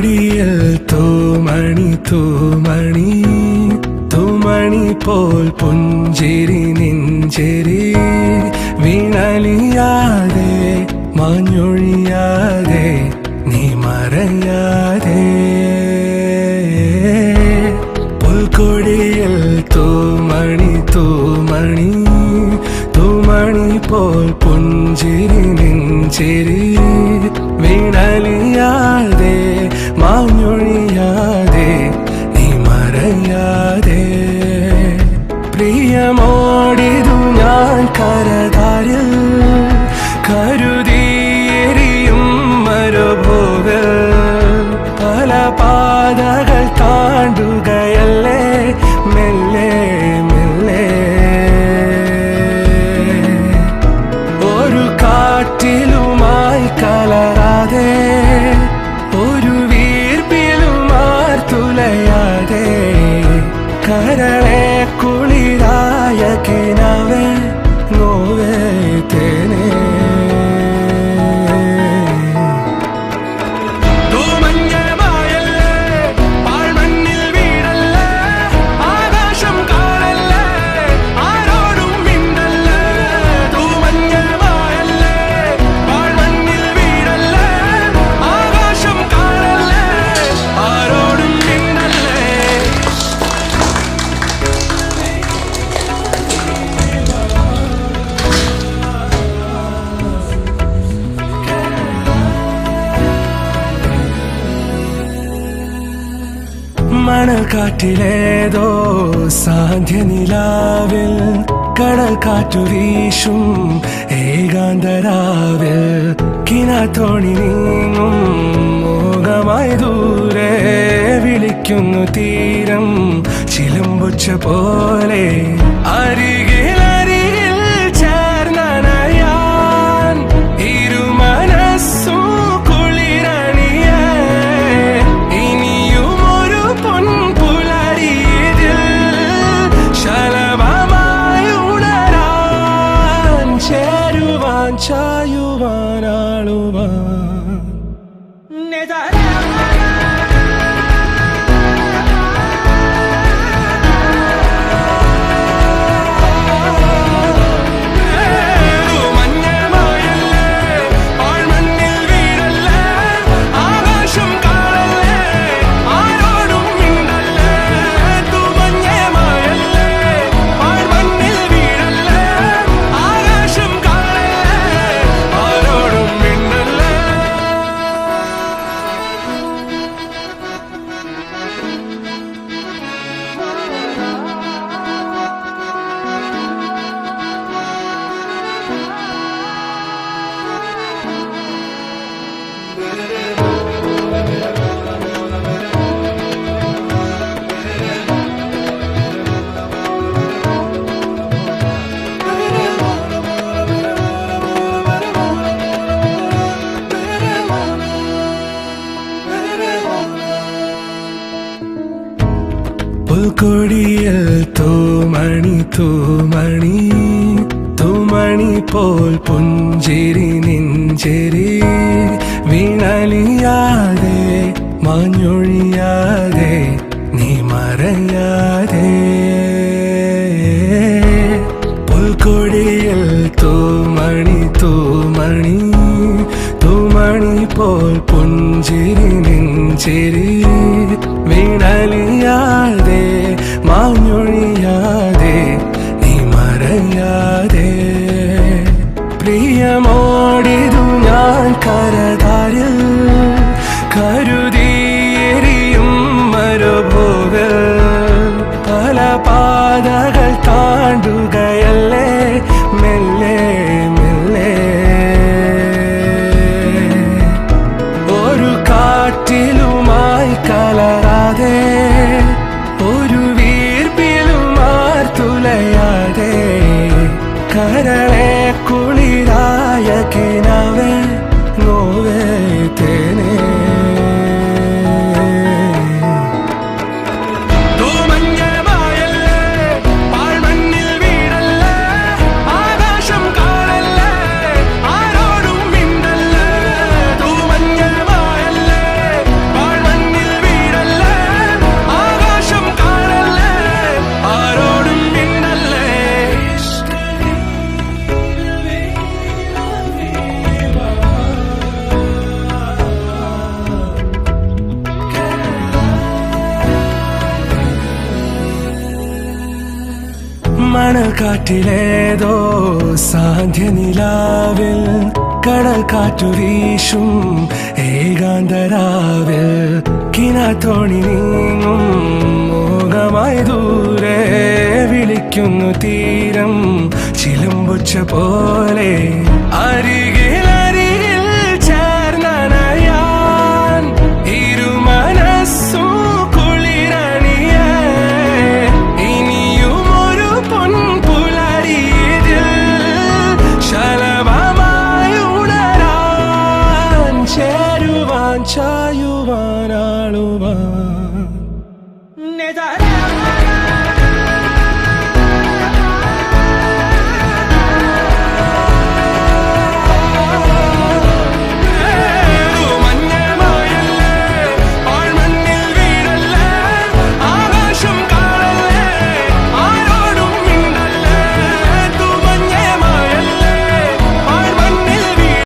കോടിയിൽ തൂമണി തൂമണി തൂമണി പോൽ പുഞ്ചിരി നെഞ്ചിരി വിണലിയാതെ മഞ്ഞൊഴിയാതെ നീ മറയാതെ. പുൽക്കൊടിയിൽ തൂമണി തൂമണി തൂമണി പോൽ പുഞ്ചിരി നെഞ്ചിരി വിണലിയാതെ çıkarım മണൽ കാറ്റിലേതോ സാധ്യ നിലാവിൽ കടൽ കാറ്റു വീശും ഏകാന്തരാവിൽ കിനാത്തോണി നീങ്ങും മോഹമായി ദൂരെ വിളിക്കുന്നു തീരം ചിലമ്പുച്ച പോലെ അരികിൽ வாழுவான் പുൽക്കൊടിയിൽ തൂമണി തൂമണി തൂമണി പോൽ പുഞ്ചിരി നെഞ്ചെരി വീണലിയാതെ മാഞ്ഞൊഴിയാതെ നീ മറയാതെ പുൽക്കൊടിയിൽ തൂമണി തൂമണി തൂമണി പോൽ പുഞ്ചിരി നെഞ്ചെരി മണൽ കാറ്റിലേതോ സാധ്യ നിലാവിൽ കടൽ കാറ്റു വീശും ഏകാന്തരാവിൽ കിനാത്തോണി നീങ്ങും മോഹമായി ദൂരെ വിളിക്കുന്നു തീരം ചിലമ്പുച്ച പോലെ അരികെ Paloma.